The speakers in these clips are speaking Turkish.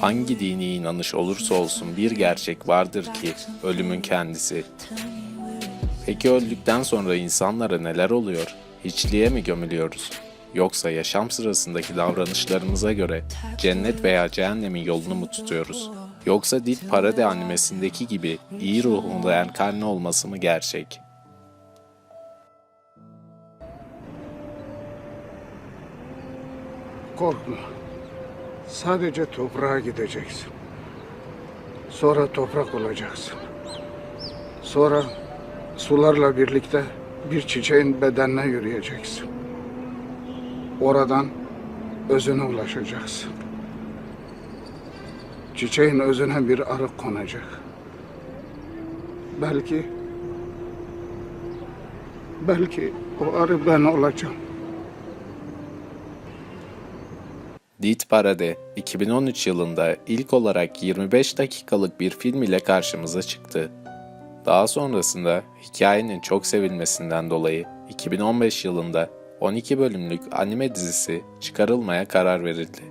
Hangi dini inanış olursa olsun bir gerçek vardır ki ölümün kendisi. Peki öldükten sonra insanlara neler oluyor? Hiçliğe mi gömülüyoruz? Yoksa yaşam sırasındaki davranışlarımıza göre cennet veya cehennemin yolunu mu tutuyoruz? Yoksa Dit Parade animesindeki gibi iyi ruhun reenkarne olması mı gerçek? Korkma. Sadece toprağa gideceksin. Sonra toprak olacaksın. Sonra sularla birlikte bir çiçeğin bedenine yürüyeceksin. Oradan özüne ulaşacaksın. Çiçeğin özüne bir arı konacak. Belki belki o arı ben olacağım. Dit Parade 2013 yılında ilk olarak 25 dakikalık bir film ile karşımıza çıktı. Daha sonrasında hikayenin çok sevilmesinden dolayı 2015 yılında 12 bölümlük anime dizisi çıkarılmaya karar verildi.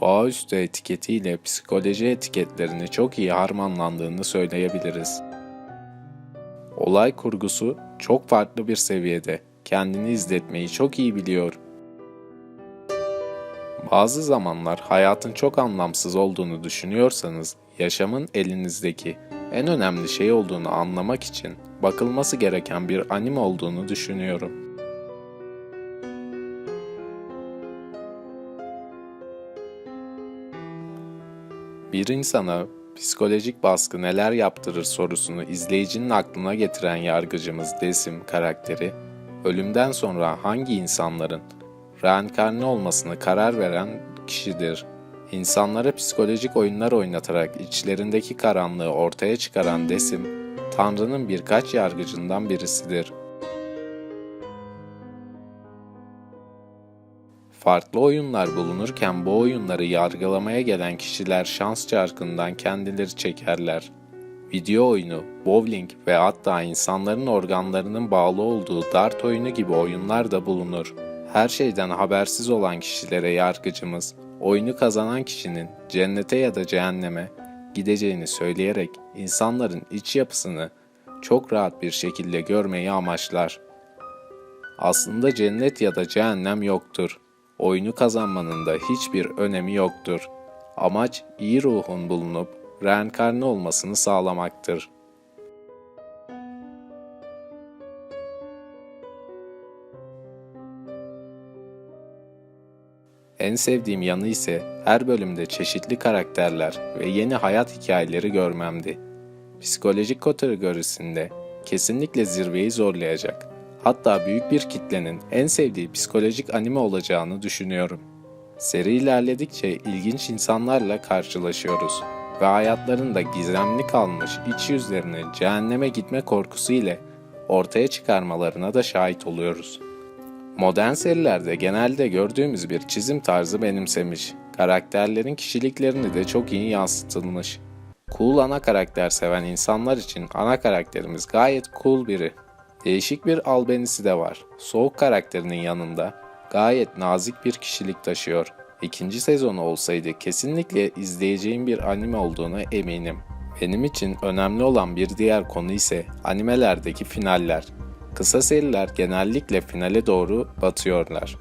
Doğaüstü etiketiyle psikoloji etiketlerini çok iyi harmanlandığını söyleyebiliriz. Olay kurgusu çok farklı bir seviyede. Kendini izletmeyi çok iyi biliyor. Bazı zamanlar hayatın çok anlamsız olduğunu düşünüyorsanız, yaşamın elinizdeki en önemli şey olduğunu anlamak için bakılması gereken bir anime olduğunu düşünüyorum. Bir insana psikolojik baskı neler yaptırır sorusunu izleyicinin aklına getiren yargıcımız Desim karakteri, ölümden sonra hangi insanların reenkarne olmasına karar veren kişidir. İnsanlara psikolojik oyunlar oynatarak içlerindeki karanlığı ortaya çıkaran Desim, Tanrı'nın birkaç yargıcından birisidir. Farklı oyunlar bulunurken bu oyunları yargılamaya gelen kişiler şans çarkından kendileri çekerler. Video oyunu, bowling ve hatta insanların organlarının bağlı olduğu dart oyunu gibi oyunlar da bulunur. Her şeyden habersiz olan kişilere yargıcımız, oyunu kazanan kişinin cennete ya da cehenneme gideceğini söyleyerek insanların iç yapısını çok rahat bir şekilde görmeyi amaçlar. Aslında cennet ya da cehennem yoktur. Oyunu kazanmanın da hiçbir önemi yoktur. Amaç iyi ruhun bulunup reenkarne olmasını sağlamaktır. En sevdiğim yanı ise her bölümde çeşitli karakterler ve yeni hayat hikayeleri görmemdi. Psikolojik kategorisinde kesinlikle zirveyi zorlayacak. Hatta büyük bir kitlenin en sevdiği psikolojik anime olacağını düşünüyorum. Seri ilerledikçe ilginç insanlarla karşılaşıyoruz ve hayatlarında gizemli kalmış iç yüzlerini cehenneme gitme korkusu ile ortaya çıkarmalarına da şahit oluyoruz. Modern serilerde genelde gördüğümüz bir çizim tarzı benimsemiş. Karakterlerin kişiliklerini de çok iyi yansıtılmış. Cool ana karakter seven insanlar için ana karakterimiz gayet cool biri. Değişik bir albenisi de var. Soğuk karakterinin yanında gayet nazik bir kişilik taşıyor. İkinci sezonu olsaydı kesinlikle izleyeceğim bir anime olduğunu eminim. Benim için önemli olan bir diğer konu ise animelerdeki finaller. Kısa seriler genellikle finale doğru batıyorlar.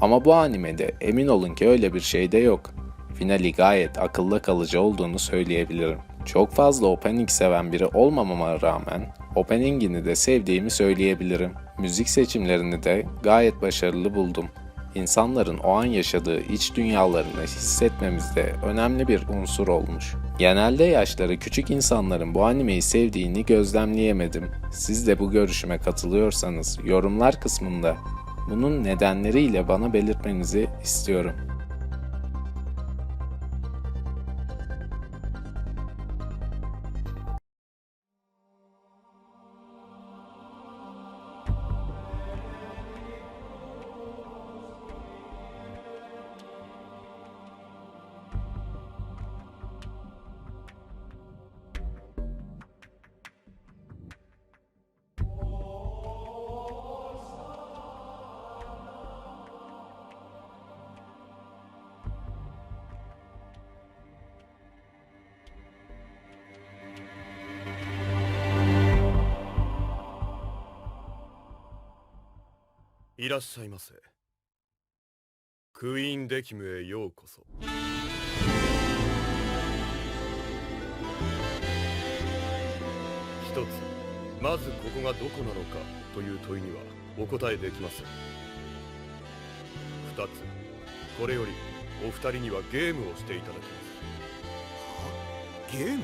Ama bu animede emin olun ki öyle bir şey de yok. Finali gayet akılda kalıcı olduğunu söyleyebilirim. Çok fazla opening seven biri olmamama rağmen openingini de sevdiğimi söyleyebilirim. Müzik seçimlerini de gayet başarılı buldum. İnsanların o an yaşadığı iç dünyalarını hissetmemizde önemli bir unsur olmuş. Genelde yaşları küçük insanların bu animeyi sevdiğini gözlemleyemedim. Siz de bu görüşüme katılıyorsanız yorumlar kısmında bunun nedenleriyle bana belirtmenizi istiyorum. いらっしゃいませ。クイーンデキムへようこそ。一つまずここがどこなのかという問いにはお答えできません。二つこれよりお二人にはゲームをしていただきます。ゲーム？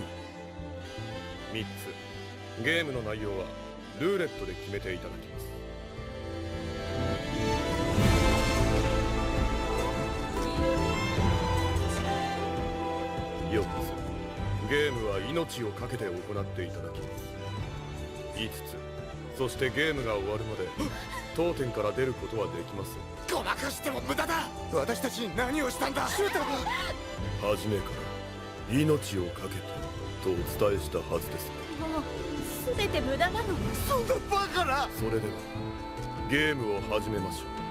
三つゲームの内容はルーレットで決めていただきます4つゲームは命を懸けて行っていただきます5つ。そしてゲームが終わるまで当店から出ることはできません。ごまかしても無駄だ。私たちに何をしたんだ？シュート初めから命を懸けてとお伝えしたはずですもう全て無駄なの。そんなバカな。それではゲームを始めましょう